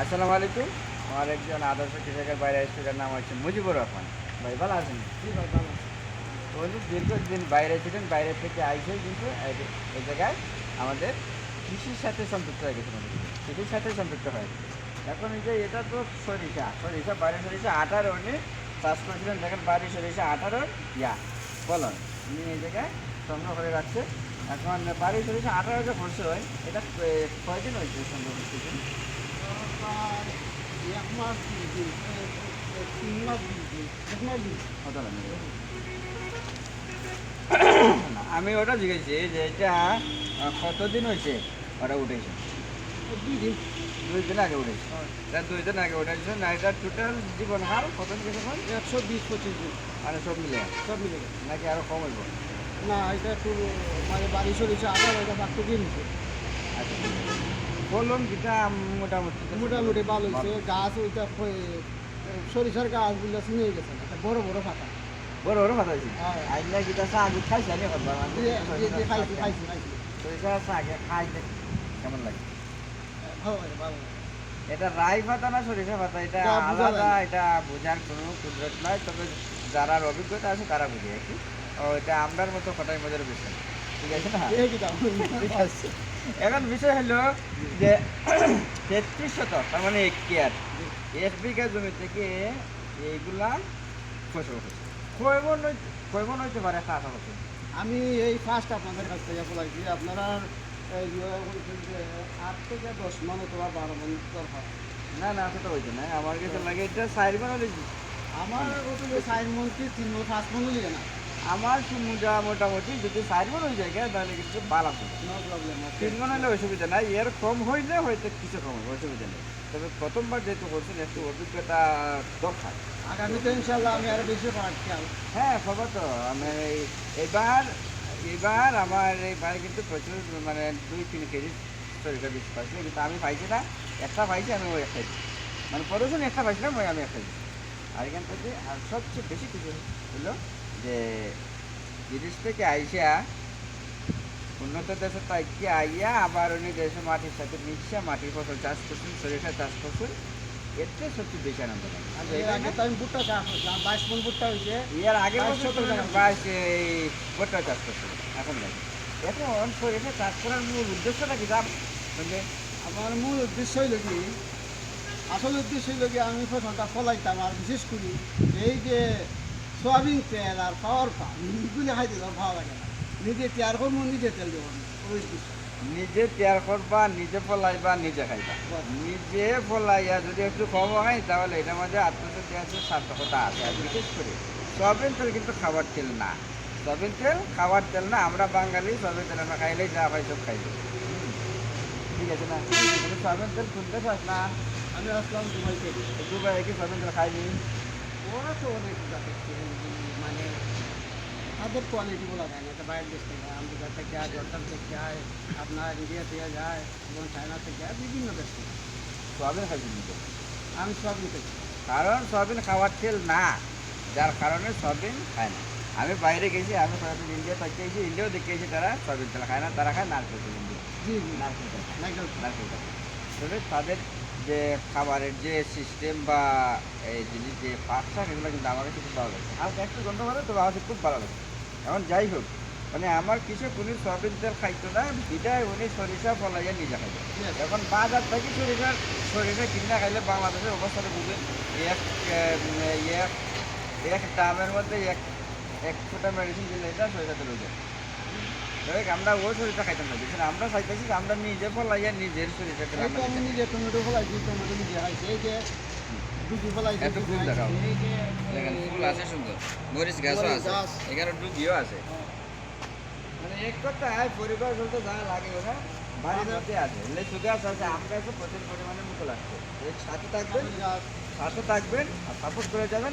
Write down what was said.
আসসালামু আলাইকুম। আমার একজন আদর্শ কৃষকের বাইরে স্টুডেন্ট নাম হচ্ছে মুজিবুর রহমান। ভাই ভালো আছেন? উনি দীর্ঘদিন বাইরে ছিলেন বাইরে থেকে আইসে কিন্তু এই- জায়গায় আমাদের কৃষির সাথে সম্পৃক্ত হয়ে গেছে কৃষির সাথে সম্পৃক্ত হয়ে গেছে। এখন এই যে এটা তো সরিষা সরিষা বাইরে সরিষা আঠারো উনি চাষ করেছিলেন। দেখেন বাইরে সরিষা আঠারো ইয়া ফলন। উনি এই জায়গায় সংগ্রহ করে রাখছে। এখন বাড়ি সরিষা আঠারো যে খরচ হয় এটা কয়দিন হয়েছে সংগ্রহ করতে? এক মাস তিন মাস এক আমি ওটা জিজ্ঞেসি যে এটা কতদিন হয়েছে ওটা উঠেছে? দুই দিন। দুই দিন আগে উঠেছে? এটা দুই দিন আগে উঠেছে না এটা টোটাল জীবন হার কত একশো বিশ পঁচিশ দিন। মানে সব মিলে? সব মিলে নাকি আরও কম হইব? না এটা একটু মানে বাড়ি সরিষা আঠারো এটা বাক্য দিয়ে নিচ্ছে আচ্ছা বললাম যেটা মোটামুটি মোটামুটি ভালো হয়েছে। গাছ ওইটা হয়ে- সরিষার নিয়ে গেছে না। বড় বড় ফাঁকা বড় বড় কথা হয়েছে? হ্যাঁ। আইনা গীতা চা আগে খাইছি আমি এখন দিয়ে- দিয়ে- দিয়ে খাইছি খাইছি খাইছি। সরিষা চা আগে খাইতে কেমন লাগে? ভালো লাগে এটা রাই পাতা না সরিষা পাতা? এটা আলাদা এটা বোঝার কোনো কুদরত নয় তবে যারা অভিজ্ঞতা আছে তারা বুঝে আর কি। ও এটা আমরার মতো কটাই মজার বিষয়। ঠিক আছে না? ঠিক আছে। এখন বিষয় হলো যে তেত্রিশ শতক তার মানে একিয়ার এক বিঘা জমি থেকে এইগুলা ফসল হচ্ছে। কয় মন হইতে পারে খাওয়া হচ্ছে। আমি এই ফার্স্ট আপনাদের কাছ থেকে বলাইছি আপনারা আট থেকে দশ মান অথবা বারো মান দরকার। না না সেটা হইতে না। আমার কাছে লাগে এটা চার মন আমার যে চার মন কি তিন মন পাঁচ মন লিগে না। আমার সমুদ্রা মোটামুটি যদি চার মন হয়ে যায় তাহলে কিন্তু ভালো। হবে নো প্রবলেম হলে অসুবিধা নাই এর কম হইলে হয়তো কিছু কম হবে অসুবিধা নেই। তবে প্রথমবার যেহেতু করছেন একটু অভিজ্ঞতা দরকার। আগামীতে ইনশাল্লাহ আমি আরও বেশি হ্যাঁ খবর তো আমি এবার এবার আমার এই ভাই কিন্তু প্রচুর মানে দুই তিন কেজি সরিষা বীজ পাইছে কিন্তু আমি পাইছি না একটা পাইছি আমি ওই একটাই দিই মানে প্রদর্শন একটা পাইছিলাম ওই আমি একটাই আর এখান থেকে আর সবচেয়ে বেশি কিছু হলো যে বিদেশ থেকে আইসা উন্নত দেশে তাইকে আইয়া আবার উনি দেশে মাটির সাথে মিশিয়া মাটির ফসল চাষ করছেন সরিষা চাষ করছেন এতে সবচেয়ে বেশি আনন্দ লাগে। আগে আমি ভুট্টা চাষ করছিলাম বাইশ মন ভুট্টা হয়েছে। ইয়ার আগের বাইশ বছর এই ভুট্টা চাষ করছে এখন লাগে এখন সরিষা চাষ করার মূল উদ্দেশ্যটা কি দাম মানে আমার মূল উদ্দেশ্য হইল কি আসল উদ্দেশ্য হইল কি আমি ফসলটা ফলাইতাম আর বিশেষ করি এই যে সোয়াবিন তেল আর পাওয়ার পাম এইগুলি খাইতে আমার ভালো লাগে না। নিজে তৈয়ার করব নিজে তেল দেবো। ওই নিজে তৈয়ার করবা নিজে ফলাইবা নিজে খাইবা। নিজে ফলাইয়া যদি একটু কম হয় তাহলে এটার মধ্যে আত্মসত্যি আছে সার্থকতা আছে। আর বিশেষ করে সয়াবিন তেল কিন্তু খাবার তেল না। সয়াবিন তেল খাবার তেল না আমরা বাঙালি সয়াবিন তেল আমরা খাইলেই যা পাই সব খাইব। ঠিক আছে না? সয়াবিন তেল শুনতে পাস না? আমি আসলাম দুবাইতে দুবাই কি সয়াবিন তেল খাইনি? ওরা তো অনেক মানে তাদের কোয়ালিটি বলা যায় না। এটা বাইরের দেশ থেকে আমেরিকা থেকে আয় জর্দান থেকে আয় আপনার ইন্ডিয়া থেকে যায় এবং চায়না থেকে আয় বিভিন্ন দেশ থেকে। সয়াবিন খাইছি কিন্তু আমি সব নিতে কারণ সয়াবিন খাওয়ার তেল না যার কারণে সয়াবিন খায় না। আমি বাইরে গেছি আমি সয়াবিন ইন্ডিয়া থেকে গেছি ইন্ডিয়াও দেখে গেছি তারা সয়াবিন তেল খায় না তারা খায় নারকেল তেল ইন্ডিয়া। জি জি। নারকেল তেল। খায়, নাইকেল নারকেল তেল। তবে তাদের যে খাবারের যে সিস্টেম বা এই জিনিস যে পাকশাক এগুলো কিন্তু আমার কাছে খুব ভালো লাগে। হালকা একটু গন্ধ করে তবে আমার কাছে খুব ভালো লাগে। এখন যাই হোক মানে আমার কিছু উনি সয়াবিন তেল খাইতো না বিদায় উনি সরিষা ফলাইয়া নিজে খাইতো. এখন বাজার থেকে সরিষার সরিষা কিনে খাইলে বাংলাদেশের অবস্থাটা বুঝবেন এক এক এক দামের মধ্যে এক এক ফোটা মেডিসিন দিলে এটা সরিষা তেল হয়ে যায়। দেখ আমরা ও সরিষা খাইতাম না। দেখুন আমরা চাইতেছি যে আমরা নিজে ফলাইয়া নিজের আমি নিজে টমেটো ফলাইছি টমেটো নিজে খাইছি এই যে দুটি ফলাইছি এত ফুল দেখাও। দেখেন ফুল আছে সুন্দর। মরিচ গাছও আছে। এখানে আছে। মানে এক পরিবার চলতে যা লাগে ওরা বাড়ির মধ্যে আছে। এলে সুগার আছে আম গাছে প্রচুর পরিমাণে সাথে থাকবেন সাথে থাকবেন। আর সাপোর্ট করে যাবেন।